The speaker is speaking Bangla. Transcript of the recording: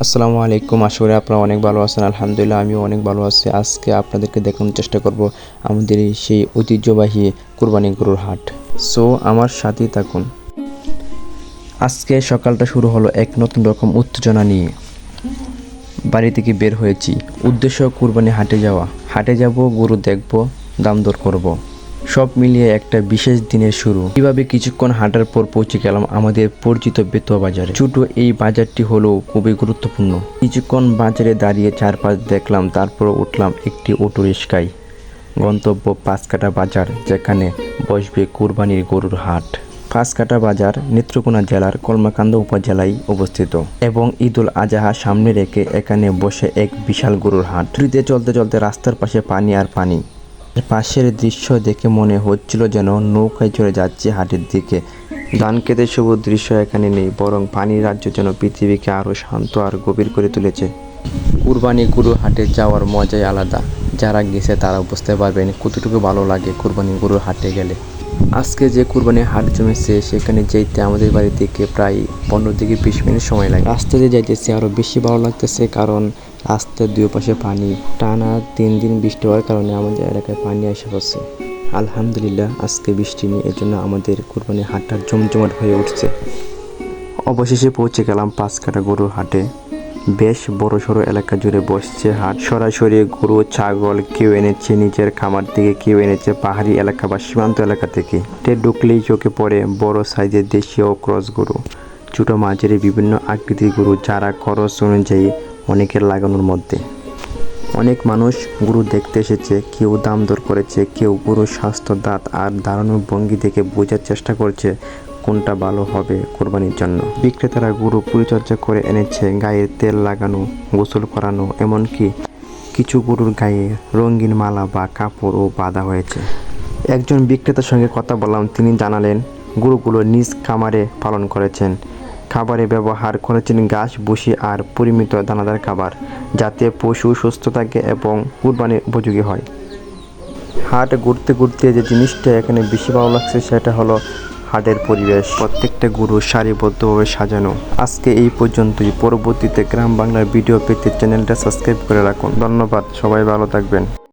আসসালামু আলাইকুম। করি আপনারা অনেক ভালো আছেন। আলহামদুলিল্লাহ, আমিও অনেক ভালো আছি। আজকে আপনাদেরকে দেখানোর চেষ্টা করব আমাদের সেই ঐতিহ্যবাহী কুরবানি গরুর হাট। সো আমার সাথেই থাকুন। আজকে সকালটা শুরু হলো এক নতুন রকম উত্তেজনা নিয়ে। বাড়ি থেকে বের হয়েছি। উদ্দেশ্য কুরবানি হাটে যাওয়া। হাটে যাব, গরু দেখব, দাম দর করব। সব মিলিয়ে একটা বিশেষ দিনের শুরু। কীভাবে কিছুক্ষণ হাঁটার পর পৌঁছে গেলাম আমাদের পরিচিত বেতুয়া বাজারে। ছোট এই বাজারটি হলো খুবই গুরুত্বপূর্ণ। কিছুক্ষণ বাজারে দাঁড়িয়ে চারপাশ দেখলাম, তারপর উঠলাম একটি অটো রিক্সায়। গন্তব্য পাঁচকাটা বাজার, যেখানে বসবে কুরবানির গরুর হাট। পাঁচকাটা বাজার নেত্রকোনা জেলার কলমাকান্দা উপজেলায় অবস্থিত এবং ঈদুল আজহা সামনে রেখে এখানে বসে এক বিশাল গরুর হাট। ট্রিতে চলতে চলতে রাস্তার পাশে পানি আর পানি। পাশের দৃশ্য দেখে মনে হচ্ছিল যেন নৌকায় চড়ে যাচ্ছে হাটের দিকে। ধান খেতে সবুজ দৃশ্য এখানে নেই, বরং পানির রাজ্য যেন পৃথিবীকে আরও শান্ত আর গভীর করে তুলেছে। কুরবানি গরু হাটে যাওয়ার মজাই আলাদা। যারা গেছে তারা বুঝতে পারবেন কতটুকু ভালো লাগে কুরবানি গরুর হাটে গেলে। আজকে যে কুরবানি হাট জমেছে, সেখানে যেতে আমাদের বাড়ি থেকে প্রায় পনেরো থেকে বিশ মিনিট সময় লাগে। রাস্তা দিয়ে যাইতেছে আরও বেশি ভালো লাগতেছে কারণ রাস্তার দুই পাশে পানি, টানা তিন দিন বৃষ্টি হওয়ার কারণে আমাদের এলাকায় পানি এসে পড়ছে। আলহামদুলিল্লাহ, আজকে বৃষ্টি নেই এর জন্য আমাদের কুরবানি হাটটা জমজমাট হয়ে উঠছে। অবশেষে পৌঁছে গেলাম পাঁচ কাটা গরুর হাটে। বেশ বড় সড়ো এলাকা জুড়ে বসছে হাট। সরাসরি গরু, ছাগল কেউ এনেছে নিজের খামার থেকে, কেউ এনেছে পাহাড়ি এলাকা বা সীমান্ত এলাকা থেকে। টে ঢুকলেই চোখে পড়ে বড় সাইজের দেশীয় ক্রস গরু। ছোটো মাঝের বিভিন্ন আকৃতির গরু, যারা খরচ অনুযায়ী অনেকের লাগানোর মধ্যে। অনেক মানুষ গুরু দেখতে এসেছে, কেউ দাম দর করেছে, কেউ গরুর স্বাস্থ্য, দাঁত আর দাঁড়ানোর ভঙ্গি দেখে বোঝার চেষ্টা করছে কোনটা ভালো হবে কোরবানির জন্য। বিক্রেতারা গরু পরিচর্যা করে এনেছে, গায়ে তেল লাগানো, গোসল করানো, এমনকি কিছু গরুর গায়ে রঙিন মালা বা কাপড়ও বাঁধা হয়েছে। একজন বিক্রেতার সঙ্গে কথা বললাম, তিনি জানালেন, গরুগুলো নিজ খামারে পালন করেছেন। খাবারে ব্যবহার করেছেন ঘাস ভুসি আর পরিমিত দানাদার খাবার। যাতে পশু সুস্থ থাকে এবং কুরবানির উপযোগী হয়। হাট ঘুরতে ঘুরতে যে জিনিসটা এখানে বেশি ভালো লাগছে সেটা হলো হাটের পরিবেশ। প্রত্যেকটা গরু সারিবদ্ধভাবে সাজানো। আজকে এই পর্যন্তই। পরবর্তীতে গ্রাম বাংলার ভিডিও পেতে চ্যানেলটা সাবস্ক্রাইব করে রাখুন। ধন্যবাদ। সবাই ভালো থাকবেন।